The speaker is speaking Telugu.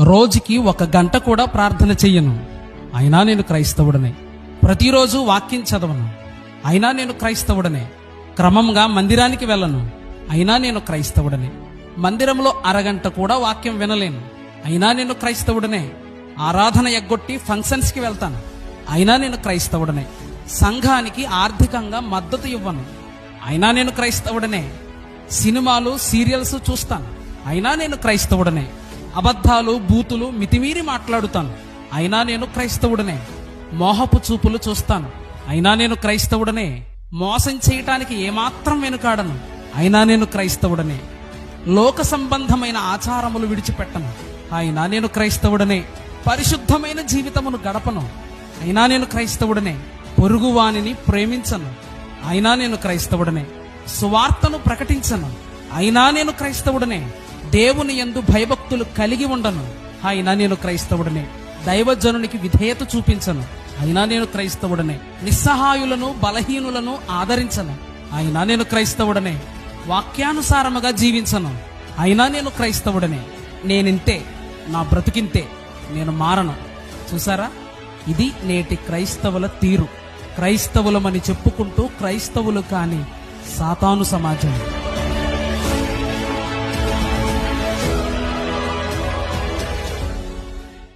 రోజుకి ఒక గంట కూడా ప్రార్థన చెయ్యను. అయినా నేను క్రైస్తవుడనే. ప్రతిరోజు వాక్యం చదవను. అయినా నేను క్రైస్తవుడనే. క్రమంగా మందిరానికి వెళ్ళను. అయినా నేను క్రైస్తవుడనే. మందిరంలో అరగంట కూడా వాక్యం వినలేను. అయినా నేను క్రైస్తవుడనే. ఆరాధన ఎగ్గొట్టి ఫంక్షన్స్కి వెళ్తాను. అయినా నేను క్రైస్తవుడనే. సంఘానికి ఆర్థికంగా మద్దతు ఇవ్వను. అయినా నేను క్రైస్తవుడనే. సినిమాలు సీరియల్స్ చూస్తాను. అయినా నేను క్రైస్తవుడనే. అబద్ధాలు బూతులు మితిమీరి మాట్లాడుతాను. అయినా నేను క్రైస్తవుడనే. మోహపు చూపులు చూస్తాను. అయినా నేను క్రైస్తవుడనే. మోసం చేయటానికి ఏమాత్రం వెనుకాడను. అయినా నేను క్రైస్తవుడనే. లోక సంబంధమైన ఆచారములు విడిచిపెట్టను. అయినా నేను క్రైస్తవుడనే. పరిశుద్ధమైన జీవితమును గడపను. అయినా నేను క్రైస్తవుడనే. పొరుగువానిని ప్రేమించను. అయినా నేను క్రైస్తవుడనే. సువార్తను ప్రకటించను. అయినా నేను క్రైస్తవుడనే. దేవుని ఎందు భయభక్తులు కలిగి ఉండను. అయినా నేను క్రైస్తవుడనే. దైవజనునికి విధేయత చూపించను. అయినా నేను క్రైస్తవుడనే. నిస్సహాయులను బలహీనులను ఆదరించను. అయినా నేను క్రైస్తవుడనే. వాక్యానుసారముగా జీవించను. అయినా నేను క్రైస్తవుడనే. నేనింతే నా బ్రతికింతే నేను మారను. చూసారా? ఇది నేటి క్రైస్తవుల తీరు. క్రైస్తవులమని చెప్పుకుంటూ క్రైస్తవులు కాని సాతాను సమాజం.